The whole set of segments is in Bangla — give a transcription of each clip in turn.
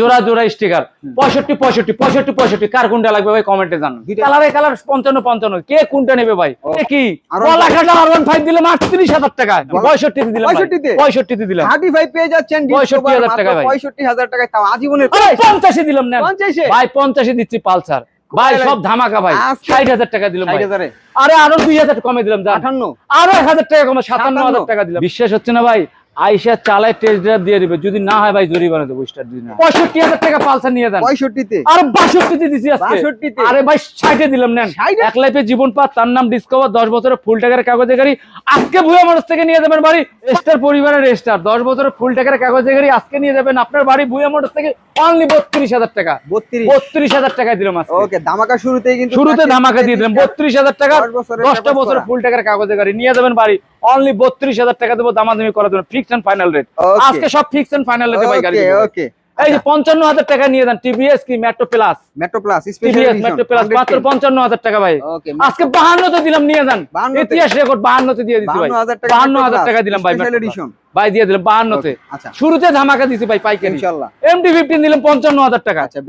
জোড়া জোড়া স্টিকার পঁয়ষট্টি পঁয়ষট্টি পঁয়ষট্টি পঁয়ষট্টি। কার কোনটা লাগবে ভাই? কমেন্টে দুইটা- কালারে কালার পঞ্চান্ন পঞ্চান্ন। কে কোনটা নেবে ভাই? কি? কলা কাটা আর ওয়ান ফাইভ দিলাম আটত্রিশ হাজার টাকা। পঁয়ষট্টিতে দিলাম ভাই। 65 পঁয়ষট্টিতে দিলাম। থার্টি ফাইভ পেয়ে যাচ্ছেন 65,000 টাকা ভাই। পঁয়ষট্টি হাজার তাও আজীবনের পঞ্চাশে দিলাম না পঞ্চাশে? ভাই পঞ্চাশে দিচ্ছি পালসার। ভাই সব ধামাকা ভাই। ষাট হাজার টাকা দিলাম হাজারে। আরে আরও দুই হাজার কমে দিলাম আঠান্ন। আরও এক হাজার টাকা কমে সাতান্ন হাজার টাকা দিলাম। বিশ্বাস হচ্ছে না ভাই? আইসা চালায় টেস্ট ড্রাইভ দিয়ে দিবে। যদি না হয় ভাই জরিমানা দেবো স্টার দিন পঁয়ষট্টি হাজার টাকা পালসার নিয়ে যান। পঁয়ষট্টিতে? আরে বাষট্টিতে দিছি আজকে। 62 আরে ভাই ষাটে দিলাম নেন। এক লাইফে জীবন পা তার নাম ডিসকভার দশ বছরের ফুল টাকার কাগজে গাড়ি। আজকে ভুয়া মানুষ থেকে নিয়ে যাবেন বাড়ি। স্টার পরিবারের স্টার দশ বছরের ফুল টাকার কাগজে গাড়ি আজকে নিয়ে যাবেন আপনার বাড়ি ভুয়া মানুষ থেকে অনলি বত্রিশ হাজার টাকা। বত্রিশ? বত্রিশ হাজার টাকা দিলাম আজকে। ওকে ধামাকা শুরুতেই কিন্তু শুরুতে ধামাকা দিয়ে দিলাম। বত্রিশ হাজার টাকা দশ বছরের দশটা papers বছর করা। ফুল টাকার কাগজে গাড়ি। নিয়ে যাবেন বাড়ি। অনলি বত্রিশ হাজার টাকা দেবো দামাদামি করা দেবেন ফিক্সড এন্ড ফাইনাল রেট আজকে সব ফিক্সড এন্ড ফাইনাল রেটে ভাই গাড়ি ওকে এই যে পঞ্চান্ন হাজার টাকা নিয়ে যান টিভিএস কি metro plus metro plus TVS metro plus মাত্র পঞ্চান্ন হাজার টাকা ভাই। আজকে বাহান্নতে দিলাম নিয়ে যান। ইতিহাস রেকর্ড বাহান্নতে দিয়ে দিচ্ছি ভাই। বাহান্ন হাজার টাকা দিলাম ভাই ভাই দিয়ে দিলাম বাহান্নতে। আচ্ছা। শুরুতে ধামাকা দিছি ভাই পাইকারি। এমটি ফিফটিন দিলাম পঞ্চান্ন হাজার টাকা। আচ্ছা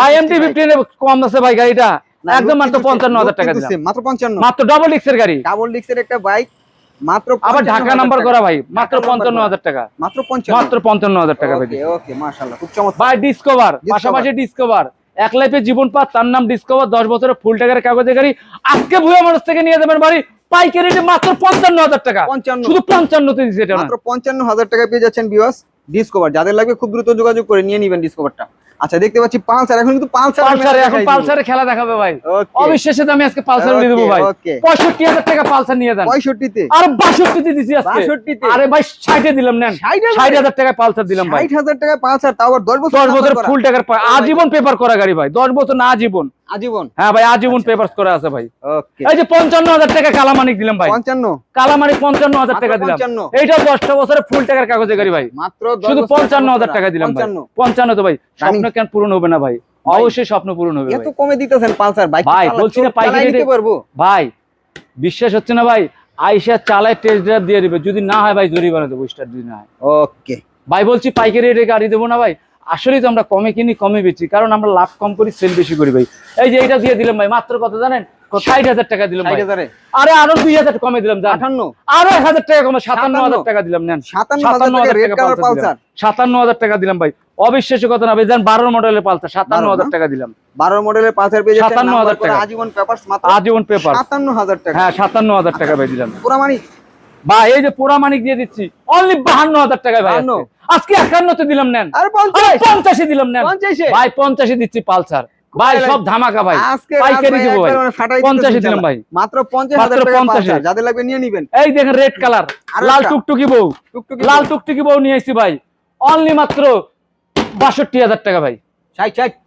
ভাই এমটি ফিফটিন কম আছে ভাই গাড়িটা। একদম মাত্র পঞ্চান্ন হাজার টাকা দিলাম। মাত্র 55 মাত্র ডবল ডিক্সের গাড়ি। ডাবল ডিক্সের একটা বাইক মাত্র আবার ঢাকা নাম্বার করা ভাই মাত্র ঢাকা পঞ্চান্ন নাম্বার হাজার টাকা। মাত্র 55 মাত্র পঞ্চান্ন হাজার টাকা ভাই। ওকে ওকে মাশাআল্লাহ খুব চমৎকার। ভাই ডিসকভার পাশাপাশি ডিসকভার এক লাইফে জীবন পাত তার নাম ডিসকভার দশ বছরের ফুল টাকার কাগজে গাড়ি। আজকে ভুয়া মানুষ থেকে নিয়ে যাবেন বাড়ি পাইকারি মাত্র পঞ্চান্ন হাজার টাকা। 55 শুধু পঞ্চান্নতে দিচ্ছে এটা না। মাত্র 55000 টাকা পেয়ে যাচ্ছেন ভিউয়ার্স ডিসকভার যাদের লাগবে খুব দ্রুত যোগাযোগ করে নিয়ে নেবেন ডিসকভারটা আচ্ছা দেখতে পাচ্ছি পালসার এখন কিন্তু পালসার পালসার এখন পালসারে খেলা দেখাবে ভাই। অবিশ্বাসে আমি আজকে পালসার উড়িয়ে দেবো ভাই। okay. পঁয়ষট্টি হাজার টাকা পালসার নিয়ে যান। 65 তে আর 62 তে দিছি আজকে। 62 তে। আরে ভাই 60 এ দিলাম নেন। 60,000 ষাট হাজার টাকা পালসার দিলাম ভাই। 60000 টাকা পালসার তাও আবার 10 বছর দশ বছর ফুল টাকার আজীবন পেপার করা গাড়ি ভাই। দশ বছর না আজীবন। আজীবন? হ্যাঁ ভাই আজীবন পেপার করা আছে ভাই। ওকে এই যে পঞ্চান্ন হাজার টাকা কালামানিক দিলাম ভাই। 55 কালামানিক পঞ্চান্ন হাজার মাত্র টাকা দিলাম। এইটা দশটা বছরের ফুল টাকার কাগজে গাড়ি ভাই। মাত্র শুধু বছর পঞ্চান্ন নাম্বার হাজার করা। টাকা দিলাম ভাই। 55 পঞ্চান্ন তো ভাই। স্বপ্ন কেন পূরণ হবে না ভাই? অবশ্যই স্বপ্ন পূরণ হবে এত কমে দিতেছেন পালসার। বাইক ভাই, বলছি না পাইকারি রেটে- পারব? ভাই বিশ্বাস হচ্ছে না ভাই। আইসা চালায় টেস্ট ড্রাইভ দিয়ে দিবে। যদি না হয় ভাই জরিমানা দেবো স্টার যদি না হয়। ওকে ভাই বলছি পাইকারি রেটে গাড়ি দেবো না ভাই। আসলেই তো আমরা কমে কিনি কমে বেচি। কারণ আমরা লাভ কম করি সেল বেশি করি ভাই। এই যে এটা দিয়ে দিলাম ভাই মাত্র কত জানেন? ষাট হাজার টাকা দিলাম আরে আরও দুই হাজার কমে দিলাম জান। 58 আরও এক হাজার টাকা কমে সাতান্ন হাজার টাকা দিলাম নেন। 57000 টাকা সাতান্ন হাজার টাকা দিলাম ভাই। অবিশ্বাস্য কথা না ভাই বারো মডেলের পালসার সাতান্ন হাজার টাকা দিলাম। 12 মডেলের পালসার পেয়ে যাচ্ছেন 57,000 টাকা। আজীবন পেপার 57000 টাকা। হ্যাঁ সাতান্ন হাজার টাকা ভাই দিলাম। পুরো মানে ভাই এই যে পোড়া মানিক দিয়ে দিচ্ছি অনলি বাহান্ন হাজার টাকা ভাই আজকে। আজকে একান্নতে দিলাম নেন। আরে আরে 50 পঞ্চাশে দিলাম নেন। ভাই পঞ্চাশে দিচ্ছি পালসার। ভাই সব ধামাকা ভাই। আজকে পাইকারি দিব ভাই। মানে পঞ্চাশে দিলাম ভাই। মাত্র 50000 মাত্র টাকা 50 পালসার। যাদের লাগবে নিয়ে নেবেন। এই দেখেন রেড কালার লাল টুকটুকি বউ। টুকটুকি লাল টুকটুকি বউ নিয়ে এসেছি ভাই। অনলি মাত্র বাষট্টি হাজার টাকা ভাই। 60 60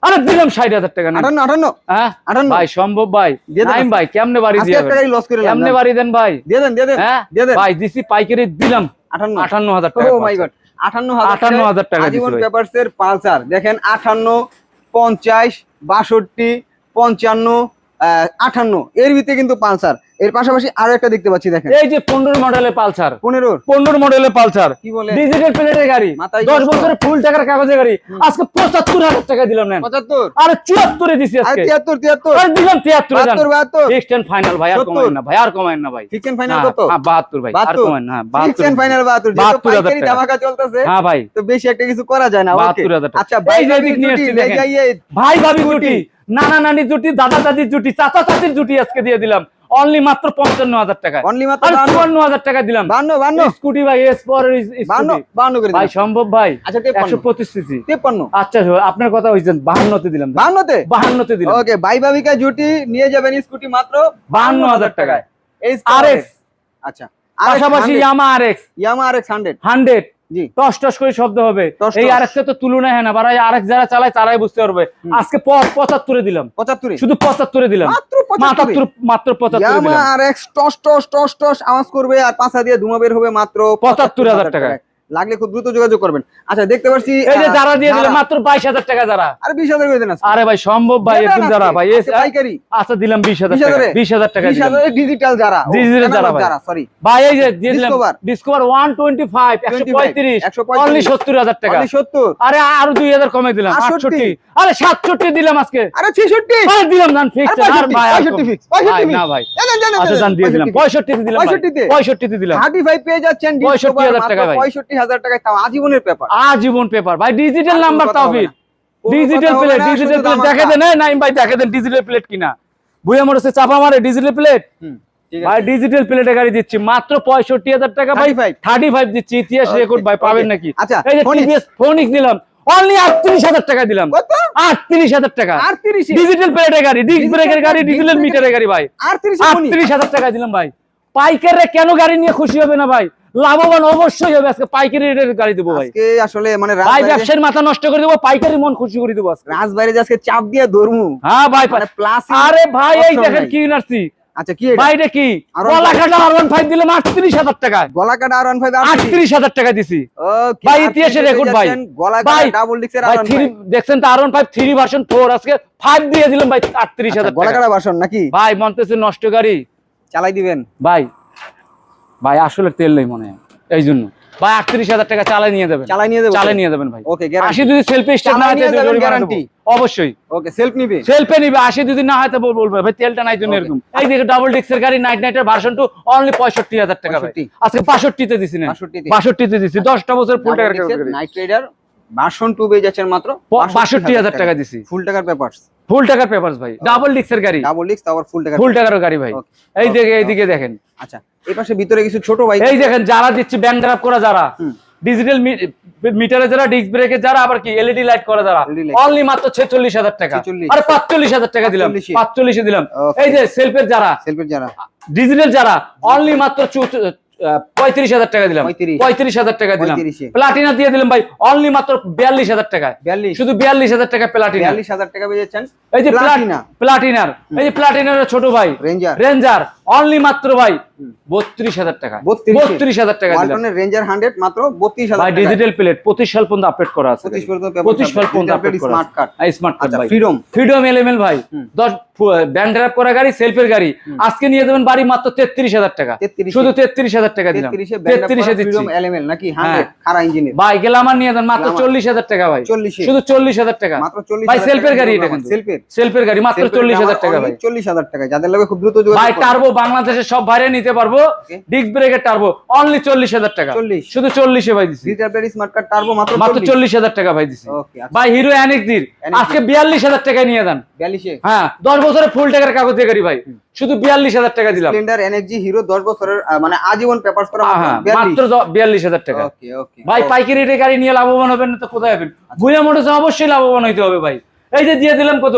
আরে দিলাম ষাট হাজার টাকা নেন। 58 58 হ্যাঁ? ভাই সম্ভব ভাই। নাইম ভাই কেমনে বাড়ি দিয়ে লস করে কেমনে বাড়ি দেন ভাই? দিয়ে দেন দিয়ে দেন হ্যাঁ? ভাই দিছি পাইকারি দিলাম। 58 আটান্ন হাজার টাকা ও মাই গড 58000 58,000 টাকা জীবন দিছি ভাই। পেপারস এর পালসার। দেখেন 58 50 62 55 58 এর ভিতরে কিন্তু পালসার। এর পাশাপাশি আরও একটা দেখতে পাচ্ছি দেখেন। এই যে পনেরো মডেলের পালসার। 15 পনেরো মডেলের পালসার। কি বলে? ডিজিটাল প্লেটের গাড়ি। দশ বছরের ফুল টাকার কাগজের গাড়ি। আজকে পঁচাত্তর হাজার টাকা দিলাম নেন। 75 আরে চুয়াত্তরে দিছি আর আজকে 73 73 আরে দিলাম তিয়াত্তরে যান 72 72 ফিক্সড এন্ড ফাইনাল ভাই আর 70 কমাইন না ভাই আর কমাইন না ভাই। ফিক্সড ফাইনাল হ্যাঁ, কত? হ্যাঁ, বাহাত্তর ভাই আর 72 কমাইন না ফিক্সড বাহাত্তর। ফাইনাল 72 যেহেতু 72,000 পাইকারি টাকা। চলতেছে হ্যাঁ ভাই। তো বেশি একটা কিছু করা যায় না 72,000 টাকা। আচ্ছা ভাই ভাবি। যাইয়ে ভাই ভাবি জুটি নানা নানি জুটি দাদা দাদির জুটি চাচা চাচির জুটি আজকে দিয়ে দিলাম। অনলি মাত্র পঞ্চান্ন হাজার টাকা। অনলি মাত্র আর 52 চুয়ান্ন হাজার টাকা দিলাম। 52 52 স্কুটি ভাই এস পর 52 52 করে ভাই সম্ভব ভাই? আচ্ছা একশো 53 পঁচিশ সিসি 53 আচ্ছা আপনার কথা হয়েছেন বাহান্নতে দিলাম। 52 তে বাহান্নতে দিলাম। ওকে ভাই ভাবিকা জুটি নিয়ে যাবেন স্কুটি মাত্র 52,000 টাকায়। এই RX আচ্ছা। পাশাপাশি Yamaha R X Yamaha RX 100 hundred জি টস টস করে শব্দ হবে। এই আরেকটা তো তুলনায় হয় না বারাই আরেক যারা চালায় তারাই বুঝতে পারবে। আজকে পঁচাত্তরে দিলাম। 75 শুধু পঁচাত্তরে দিলাম। মাত্র মাত্র পঁচাত্তর পঁচাত্তরে টস টস টস টস আওয়াজ করবে আর পাঁচা দিয়ে ধুমা বের হবে মাত্র 75,000 টাকায়। লাগলে খুব দ্রুত যোগাযোগ করবেন। আচ্ছা দেখতে পাচ্ছি এই যে যারা দিয়ে দিলে মাত্র বাইশ হাজার টাকা যারা। আরে বিশ হাজার করে দেন আজকে। আরে ভাই সম্ভব ভাই একদম যারা ভাই পাইকারি। আচ্ছা দিলাম বিশ হাজার 20 টাকা হাজারে? বিশ হাজার টাকা বিশ দিলাম। হাজারের ডিজিটাল যারা Digital যারা। যারা? সরি ভাই এই যে দিয়ে দিলাম ডিসকভার ওয়ান টোয়েন্টি ফাইভ একশো পঁয়ত্রিশ 135, অনলি সত্তর হাজার টাকা। সত্তর। আরে আরও দুই হাজার কমে দিলাম 68 আরে সাতষট্টি দিলাম আজকে। আরে ছেষট্টি। আরে দিলাম জান ফিক্স আর ভাই আর 65, কম- 65, 65 ভাই, না ভাই। আচ্ছা জান দিয়ে দিলাম। 65 পঁয়ষট্টিতে দিলাম ভাই। 65 তে? দিলাম থার্টি ফাইভ পেয়ে যাচ্ছেন 65,000 টাকা ভাই। পঁয়ষট্টি হাজার টাকায় তাও আজীবনের পেপার। আজীবন পেপার। ভাই ডিজিটাল নাম্বার কোনো কথা তাও হবে না। কোনো ডিজিটাল প্লেট ডিজিটাল প্লেট। দেখে দেন। নাইম ভাই দেখে দেন ডিজিটাল প্লেট কিনা। বুয়া মোটরসে চাপা মারে ডিজিটাল প্লেট ভাই আছে। ডিজিটাল প্লেটে গাড়ি দিচ্ছি। মাত্র পঁয়ষট্টি হাজার টাকা ভাই। 35 থার্টি ফাইভ দিচ্ছি। ইতিহাস রেকর্ড ভাই পাবেন নাকি? আচ্ছা, ফোনিক্স দিলাম। অনলি আটত্রিশ হাজার টাকা দিলাম। কত? আটত্রিশ হাজার টাকা। আটত্রিশে? ডিজিটাল প্লেটের গাড়ি ডিস্ক ব্রেকের গাড়ি ডিজিটাল মিটারের গাড়ি ভাই। আটত্রিশ হাজার টাকা দিলাম ভাই। পাইকাররা কেন গাড়ি নিয়ে খুশি হবে না ভাই? লাভবান অবশ্যই হবে। আজকে পাইকারি রেটের গাড়ি দেবো ভাই। আসলে মানে ভাই ব্যবসায়ীর মাথা নষ্ট করে দেবো পাইকারি মন খুশি করে দেবো আজকে। রাজবাড়িতে আজকে চাপ দিয়ে ধরমু। হ্যাঁ ভাই মানে প্লাস আরে ভাই এই দেখেন কি নার্সি আচ্ছা কি এটা? কি? গলা কাটা আর ওয়ান ফাইভ দিলাম আটত্রিশ হাজার টাকা গলা কাটা আর ওয়ান ফাইভ আটত্রিশ। হাজার টাকা দিছি। ভাই, ইতিহাসের record ভাই। গলা ভাই, ডাবল ডিক্সের আর থ্রি দেখছেন তো R one five three version four আজকে ফাইভ দিয়ে দিলাম ভাই আটত্রিশ হাজার গলা কাটা ভার্সন নাকি? ভাই মনতেছে নষ্ট গাড়ি। চালাই দিবেন। ভাই ভাই আসলে তেল নেই মনে হয়। এই জন্য ভাই আটত্রিশ হাজার টাকা চালাই নিয়ে যাবেন। চালাই নিয়ে যাবেন চালাই নিয়ে যাবেন ভাই। ওকে আশি যদি সেলফি স্টেপ না হয়? দেবো। অবশ্যই। ওকে সেলফ নিবে। সেলফে নিবে। আশি যদি না হয় তো বল- বলবে। ভাই তেলটা নাই জন্য এরকম। এই দেখে ডাবল ডিক্সের গাড়ি নাইট নাইটের ভার্সন টু অনলি পঁয়ষট্টি হাজার টাকা ভাই। 65 আজকে বাষট্টিতে দিছি না 65 তে। বাষট্টিতে দিছি। দশটা বছর ফুল টাকা নাইট রাইডার ভার্সন 2 পেয়ে যাচ্ছেন মাত্র বাষট্টি হাজার টাকা। দিছি। ফুল টাকার পেপারস ফুল টাকার পেপারস ভাই। ডাবল ডিক্সের গাড়ি। ডাবল ডিক্স তারপর ফুল টাকার ফুল টাকার গাড়ি ভাই. এই দেখে এইদিকে দেখেন। আচ্ছা এই পাশে ভিতরে কিছু ছোট বাইক এই দেখেন যারা দিচ্ছি ব্যাংক ড্রাফ করা যারা। ডিজিটাল মিটারে যারা ডিস্ক ব্রেকে যারা আবার কি এলইডি লাইট করা যারা। অনলি মাত্র ছেচল্লিশ হাজার টাকা। 46 আরে পাঁচচল্লিশ হাজার টাকা দিলাম। 45 দিলাম। এই যে সেলফের যারা। সেলফের যারা। ডিজিটাল যারা অনলি মাত্র পঁয়ত্রিশ হাজার টাকা দিলাম। পঁয়ত্রিশ। হাজার টাকা দিলাম। প্লাটিনা দিয়ে দিলাম ভাই অনলি মাত্র বিয়াল্লিশ হাজার টাকা। 42 শুধু বিয়াল্লিশ হাজার টাকা প্লাটিনা বিয়াল্লিশ হাজার টাকা পেয়ে এই যে প্লাটিনা প্লাটিনার এই যে প্লাটিনার ছোট ভাই। রেঞ্জার রেঞ্জার অনলি মাত্র ভাই বত্রিশ হাজার টাকা। বত্রিশ হাজার টাকা রেঞ্জার 100 মাত্র 32000 ভাই ডিজিটাল প্লেট পঁচিশ সাল পর্যন্ত আপডেট করা আছে। 25 পর্যন্ত paper পঁচিশ সাল পর্যন্ত আপডেট স্মার্ট কার্ড ভাই। ফ্রিডম ফ্রিডম এলএমএল ভাই। দশ ব্যান্ড ড্রাইভ করা গাড়ি সেলফের গাড়ি। আজকে নিয়ে যাবেন বাড়ি মাত্র তেত্রিশ হাজার টাকা। শুধু তেত্রিশ হাজার টাকা দিলাম। 33 এ ব্যান্ড তেত্রিশে ফ্রিডম এলএমএল নাকি? 100 হ্যাঁ। খারা ইঞ্জিনের ভাই গ্লামার নিয়ে যান মাত্র চল্লিশ হাজার টাকা ভাই। শুধু চল্লিশ হাজার টাকা। মাত্র 40 ভাই সেলফের গাড়ি এটা সেলফের সেলফের গাড়ি মাত্র চল্লিশ হাজার টাকা ভাই। 40000 টাকা যাদের লাগে খুব দ্রুত ভাই টার্বো বাংলাদেশের সব বাইরে নিতে পারব। ডিস্ক ব্রেকের টার্বো অনলি চল্লিশ হাজার টাকা। 40 শুধু চল্লিশে ভাই স্মার্ট কার্ড টার্বো মাত্র মাত্র চল্লিশ। হাজার টাকা ভাই আচ্ছা। ভাই হিরো অ্যানিকজির Anix আজকে বিয়াল্লিশ হাজার টাকায় নিয়ে 42 হ্যাঁ দশ বছরের ফুল টাকার কাগজে গাড়ি ভাই। শুধু বিয়াল্লিশ হাজার টাকা দিলাম। স্প্লেন্ডার এনএক্সজি হিরো 10 বছরের মানে আজীবন পেপার করা হ্যাঁ মাত্র মাত্র 42 বিয়াল্লিশ হাজার টাকা। ভাই পাইকারি গাড়ি নিয়ে লাভবান হবেন না তো কোথায় হবেন? আচ্ছা। ভুয়া মোটরসে অবশ্যই লাভবান হইতে হবে ভাই। এই যে দিয়ে দিলাম কত?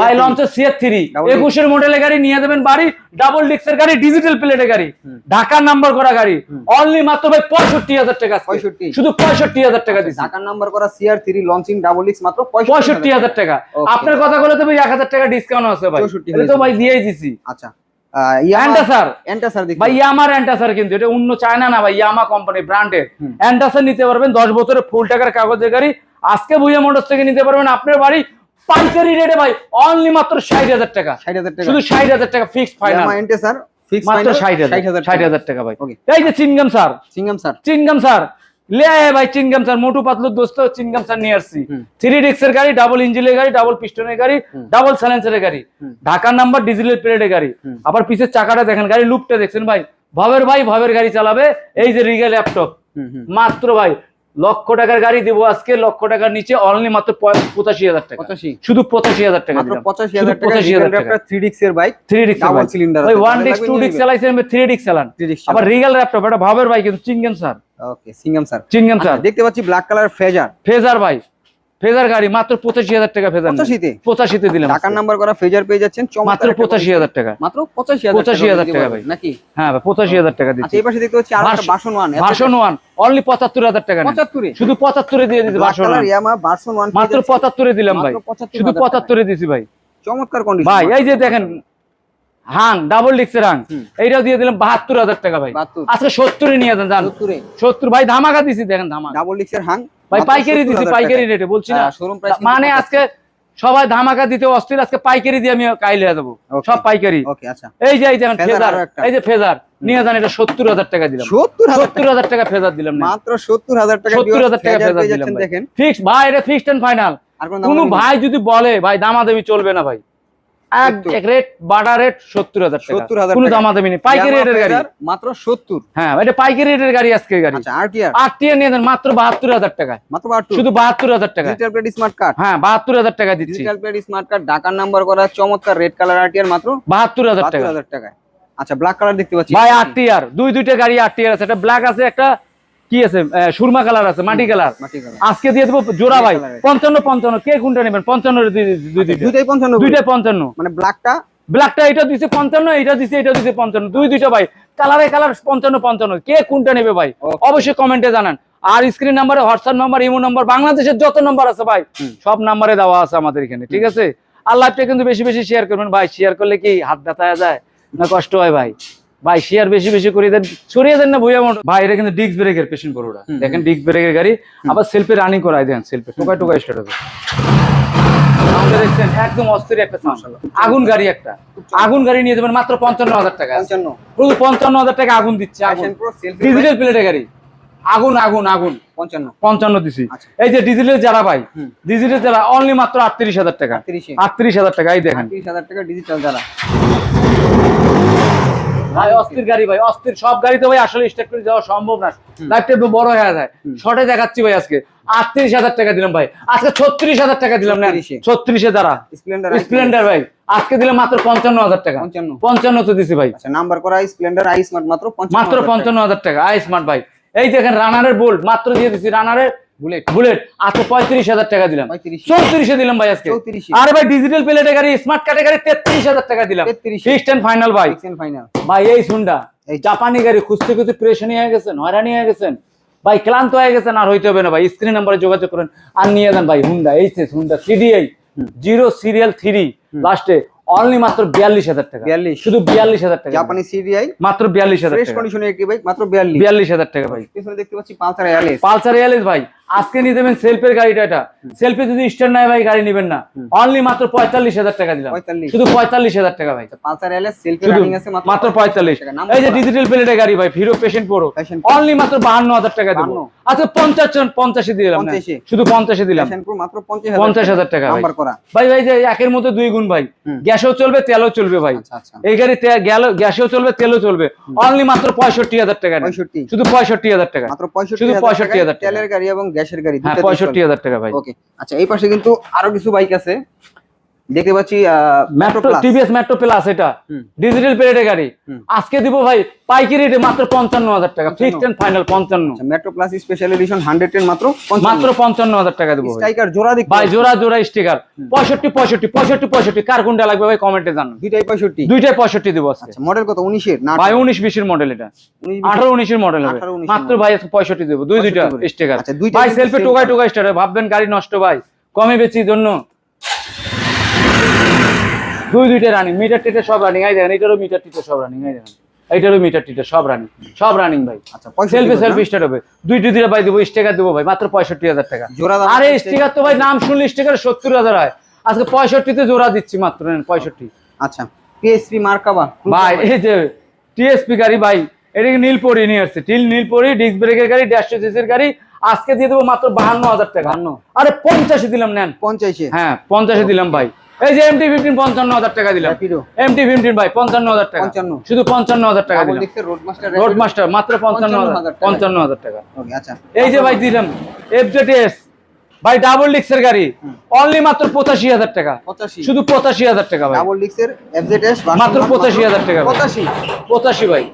ভাই লঞ্চ সিএর থ্রি একুশের মডেলের গাড়ি নিয়ে যাবেন বাড়ি ডাবল গাড়ি ডিজিটাল প্লেটের গাড়ি। ঢাকার নাম্বার করা গাড়ি। অনলি মাত্র ভাই পঁয়ষট্টি হাজার টাকা আজকে। 65 শুধু পঁয়ষট্টি হাজার টাকা দিচ্ছি। ঢাকার নাম্বার করা সিআর থ্রি লঞ্চিং ডাবল মাত্র পঁয়ষট্টি হাজার টাকা। আপনার কথা বলে তো ভাই এক হাজার টাকা ডিসকাউন্ট আছে ভাই। 64 তো ভাই দিয়েই দিছি। আচ্ছা। কিন্তু এটা অন্য চায়না না ভাই ইয়ামা কোম্পানি ব্র্যান্ডের হুম। নিতে পারবেন দশ বছরের ফুল টাকার কাগজের গাড়ি। আজকে ভুইয়া মোটরস থেকে নিতে পারবেন আপনার বাড়ি পাইকারি রেটে ভাই অনলি মাত্র ষাট হাজার টাকা। 60000 টাকা। শুধু ষাট হাজার টাকা ফিক্সড ফাইনাল ইয়ামা অ্যান্টাসার মাত্র ষাট হাজার ষাট হাজার টাকা। ভাই। ওকে এই যে চিনগাম স্যার চিনগাম স্যার লে আয় ভাই চিনগাম স্যার মোটু পাতলুর দোস্ত চিনগাম স্যার নিয়ে আসছি। থ্রি ডিক্সের গাড়ি ডাবল ইঞ্জিনের গাড়ি ডাবল পিস্টনের গাড়ি ডাবল সাইলেন্সারের গাড়ি। ঢাকার নাম্বার ডিজিটাল প্লেটের গাড়ি। আবার পিছের চাকাটা দেখেন গাড়ি লুকটা দেখছেন ভাই। ভবের ভাই ভবের গাড়ি চালাবে এই যে রিগা ল্যাপটপ। মাত্র ভাই লক্ষ টাকার গাড়ি দিব আজকে লক্ষ টাকার নিচে অনলি মাত্র পঁচাশি হাজার টাকা। শুধু পঁচাশি হাজার টাকা পঁচাশি হাজার পঁচাশি হাজার টাকা। 3 ডিক্স এর বাইক থ্রি ডিক্স সিলিন্ডার ওই ওয়ান ডিক্স টু ডিক্স চালাইছেন থ্রি ডিক্স চালান। 3 ডিক্স আবার রিগাল ল্যাপটপ এটা ভাবের ভাই কিন্তু চিঙ্গেন স্যার ওকে সিঙ্গাম স্যার চিনগেন স্যার দেখতে পাচ্ছি ব্ল্যাক কালার ফেজার ফেজার ভাই ফেজার গাড়ি মাত্র পঁচাশি হাজার টাকা ফেজার 85 পঁচাশিতে? দিলাম ঢাকার নাম্বার করা ফেজার পেয়ে যাচ্ছেন মাত্র পঁচাশি হাজার টাকা। মাত্র 85000 85,000 দিতে টাকা ভাই। নাকি? হ্যাঁ পঁচাশি হাজার টাকা আচ্ছা দিচ্ছি। এই পাশে দেখতে পাচ্ছি আর একটা version- version 1 version one only পঁচাত্তর হাজার টাকা নেন। 75 এ শুধু পঁচাত্তরে দিয়ে দিচ্ছি ভার্সন ওয়ান ইয়ামা ভার্সন 1 মাত্র পঁচাত্তরে দিলাম ভাই। শুধু পঁচাত্তরে দিছি ভাই। চমৎকার কন্ডিশন ভাই এই যে দেখেন হাং ডাবল ডিক্সের হাং। এইটাও দিয়ে দিলাম বাহাত্তর হাজার টাকা ভাই। 72 আজকে সত্তরে নিয়ে যান সত্তর। ভাই ধামাকা দিছি দেখেন ধামাকা। ডাবল ডিক্সের হাং ভাই পাইকারি দিছি পাইকারি রেটে বলছি না। হ্যাঁ, মানে আজকে সবাই ধামাকা দিতে অস্থির আজকে পাইকারি দিয়ে আমি কাইলে দেবো সব পাইকারি। ওকে আচ্ছা। এই যে এই দেখেন ফেজার। এই যে ফেজার নিয়ে যান এটা সত্তর হাজার টাকা দিলাম। সত্তর হাজার টাকা। ফেজার দিলাম মাত্র সত্তর হাজার টাকা সত্তর হাজার টাকা ফেজার দিলাম যাচ্ছেন ভাই। দেখেন। ফিক্স ভাই এটা ফিক্সড এন্ড ফাইনাল কোনো ভাই যদি বলে ভাই দামাদামি চলবে না ভাই। মাত্র সত্তর। হ্যাঁ এটা পাইকারি রেটের গাড়ি আজকে গাড়ি। আচ্ছা আর আর? নিয়ে মাত্র বাহাত্তর হাজার টাকা মাত্র শুধু বাহাত্তর হাজার টাকা স্মার্ট কার্ড হ্যাঁ বাহাত্তর হাজার টাকা দিচ্ছি। স্মার্ট কার্ড ঢাকার নাম্বার করা চমৎকার রেড কালার আর টি আর মাত্র বাহাত্তর হাজার টাকা হাজার টাকায়। আচ্ছা ব্ল্যাক কালার দেখতে পাচ্ছি। ভাই টিয়ার। দুই দুইটা গাড়ি আট টিয়ার আছে। একটা ব্ল্যাক আছে একটা কি আছে? সুরমা কালার আছে মাটি কালার। আজকে দিয়ে দেবো জোড়া ভাই। পঞ্চান্ন পঞ্চান্ন। কে কোনটা নেবেন? পঞ্চান্ন দুইটা দুইটাই পঞ্চান্ন দুইটাই পঞ্চান্ন। মানে ব্ল্যাকটা ব্ল্যাকটা এটা দিছে পঞ্চান্ন এটা দিছে এটা দিছে পঞ্চান্ন। দুই দুইটা ভাই। কালারে কালার পঞ্চান্ন পঞ্চান্ন। কে কোনটা নেবে ভাই. অবশ্যই কমেন্টে জানান। আর স্ক্রিন নাম্বারে হোয়াটসঅ্যাপ নাম্বার ইমো নাম্বার বাংলাদেশের যত নাম্বার আছে ভাই সব নাম্বারে দেওয়া আছে আমাদের এখানে ঠিক আছে? আর লাইভটা কিন্তু বেশি বেশি শেয়ার করবেন। ভাই শেয়ার করলে কি হাত ব্যথা যায়? না কষ্ট হয় ভাই? ভাই শেয়ার বেশি বেশি করে দেন। ছড়িয়ে দেন না ভুইয়া মোটর। ভাই এটা কিন্তু ডিস্ক ব্রেকের পেশেন্ট হুম, দেখেন ডিস্ক ব্রেকের গাড়ি। আবার সেলফে রানিং করাই দেন সেলফে টোকাই টোকাই স্টার্ট হবে। দেখছেন একদম অস্থির একটা আগুন গাড়ি একটা। আগুন গাড়ি নিয়ে যাবেন মাত্র পঞ্চান্ন হাজার টাকা। পুরো পঞ্চান্ন হাজার টাকা আগুন দিচ্ছে ডিজিটাল প্লেটে গাড়ি। আগুন আগুন আগুন। পঞ্চান্ন। পঞ্চান্ন দিছি। আচ্ছা। এই যে যারা ভাই। ডিজিটাল যারা অনলি মাত্র আটত্রিশ হাজার টাকা। আটত্রিশ। হাজার টাকা এই দেখেন। হাজার টাকা ডিজিটাল যারা। ভাই অস্থির গাড়ি ভাই অস্থির। সব গাড়িতে ভাই আসলে স্টার্ট করে যাওয়া সম্ভব না। লাইফটা একটু বড় হয়ে যায়। শর্টে দেখাচ্ছি ভাই আজকে। আটত্রিশ হাজার টাকা দিলাম ভাই। আজকে ছত্রিশ হাজার টাকা দিলাম না 36 ছত্রিশে যারা। স্প্লেন্ডার স্প্লেন্ডার ভাই। আজকে দিলাম মাত্র পঞ্চান্ন হাজার টাকা। পঞ্চান্ন। তো দিছি ভাই। আচ্ছা নাম্বার করা স্প্লেন্ডার আই স্মার্ট মাত্র মাত্র পঞ্চান্ন হাজার টাকা। আই স্মার্ট ভাই। এই দেখেন রানারের বোল্ট মাত্র দিয়ে দিছি রানারের বুলেট বুলেট আজকে পঁয়ত্রিশ হাজার টাকা দিলাম। চৌত্রিশে দিলাম ভাই আজকে। আরে ভাই ডিজিটাল প্লেটে গাড়ি স্মার্ট কার্ডে গাড়ি তেত্রিশ হাজার টাকা দিলাম। ফিক্সড ফাইনাল ভাই। ফাইনাল ভাই এই শুনডা এই- জাপানি গাড়ি খুঁজতে খুঁজতে প্রেশানি হয়ে গেছেন হয়রানি হয়ে গেছেন। ভাই ক্লান্ত হয়ে গেছেন আর হইতে হবে না ভাই। স্ক্রিন নাম্বারে যোগাযোগ করেন। আর নিয়ে যান ভাই হুন্ডা এই সে Honda CDI zero serial three লাস্টে অনলি মাত্র বিয়াল্লিশ হাজার টাকা। 42 শুধু বিয়াল্লিশ হাজার টাকা। জাপানি সিডিআই মাত্র বিয়াল্লিশ হাজার ফ্রেশ টাকা। একটি বাইক মাত্র 42 বিয়াল্লিশ হাজার টাকা ভাই। পিছনে দেখতে পাচ্ছি পালসার এলএস পালসার এয়ারলেস ভাই। আজকে নিয়ে যাবেন সেলফের গাড়িটা এটা। সেলফে যদি স্ট্যান্ড নাই ভাই গাড়ি নেবেন না। অনলি মাত্র পঁয়তাল্লিশ হাজার টাকা দিলাম। শুধু পঁয়তাল্লিশ হাজার টাকা ভাই। শুধু মাত্র পঁয়তাল্লিশ। এই যে ডিজিটাল প্লেটে গাড়ি ভাই হিরো পেশেন্ট Passion অনলি মাত্র বাহান্ন হাজার টাকা দেবো। আচ্ছা পঞ্চাশ জন পঞ্চাশে দিলাম শুধু পঞ্চাশে দিলাম। ফ্যাশন প্রো মাত্র 50 পঞ্চাশ হাজার টাকা ভাই। ভাই যে একের মধ্যে দুই গুণ ভাই। গ্যাসও চলবে তেলও চলবে ভাই। আচ্ছা আচ্ছা। এই গাড়ি গ্যাসও চলবে তেলও চলবে। অনলি মাত্র পঁয়ষট্টি হাজার টাকা নেন। 65 শুধু পঁয়ষট্টি হাজার টাকা। মাত্র 65 শুধু 65,000 টাকা। তেলের গাড়ি এবং গ্যাসের গাড়ি হ্যাঁ পঁয়ষট্টি হাজার টাকা ভাই। ওকে আচ্ছা এই পাশে কিন্তু আরও কিছু বাইক আছে। দেখতে পাচ্ছি মেট্রো টিভিএস মেট্রো প্লাস এটা। ডিজিটাল প্লেটে গাড়ি। আজকে দিব ভাই পাইকারি রেটে মাত্র পঞ্চান্ন হাজার টাকা। 55 ফিক্সড এন্ড ফাইনাল পঞ্চান্ন। মেট্রো প্লাস স্পেশাল এডিশন 110 মাত্র মাত্র পঞ্চান্ন হাজার টাকা দেবো। স্ট্রাইকার জোড়া দেখতে ভাই জোড়া জোড়া স্টিকার পঁয়ষট্টি পঁয়ষট্টি পঁয়ষট্টি পঁয়ষট্টি। কার কোনটা লাগবে ভাই? কমেন্টে জানো দুইটাই 65 দুইটাই পঁয়ষট্টি দেবো আচ্ছা মডেল কত? 19 এর না ভাই উনিশ বিশের মডেল এটা। 19 আঠারো উনিশের মডেল হবে। মাত্র ভাই পঁয়ষট্টি দেবো। দুই দুইটা স্টিকার আচ্ছা, ভাই সেলফে colour। টোকাই স্টার ভাববেন গাড়ি নষ্ট ভাই। কমে বেচি জন্য। দুই দুইটা রানিং মিটার টিটার সব রানিং এই দেখেন এটারও মিটার টিটার সব রানিং এই দেখেন এইটারও মিটার টিটার সব রানিং সব রানিং ভাই। আচ্ছা সেলফি সেলফি? স্টার্ট হবে। দুই দুই দুইটা ভাই দেবো স্টিকার দেবো ভাই মাত্র পঁয়ষট্টি হাজার টাকা। জোড়া আরে স্টিকার তো ভাই নাম শুনলে স্টিকার সত্তর হাজার হয়। আজকে পঁয়ষট্টিতে জোড়া দিচ্ছি মাত্র নেন পঁয়ষট্টি। আচ্ছা পিএসপি মার্কাবা ভাই এই যে টিএসপি গাড়ি ভাই এটা কি নীলপরি নিয়ে আসছে টিল নীলপরি ডিস্ক ব্রেকের গাড়ি ড্যাশ সিসির গাড়ি আজকে দিয়ে দেবো মাত্র বাহান্ন হাজার টাকা। 52 আরে পঞ্চাশে দিলাম নেন। 50 এ হ্যাঁ পঞ্চাশে দিলাম ভাই। এই যে এমটি ফিফটিন পঞ্চান্ন হাজার টাকা দিলাম। এমটি ফিফটিন ভাই পঞ্চান্ন হাজার টাকা। 55 শুধু পঞ্চান্ন হাজার টাকা দিলাম। রোড মাস্টার রোড মাস্টার মাত্র পঞ্চান্ন 55,000 হাজার টাকা। পঞ্চান্ন হাজার টাকা। ওকে আচ্ছা। এই যে ভাই দিলাম এফজেটিএস ভাই ডাবল ডিক্সের গাড়ি। অনলি মাত্র পঁচাশি হাজার টাকা। 85 শুধু পঁচাশি হাজার টাকা ভাই। ডাবল ডিক্সের এফজেডএস মাত্র 85,000 টাকা। 85 পঁচাশি ভাই।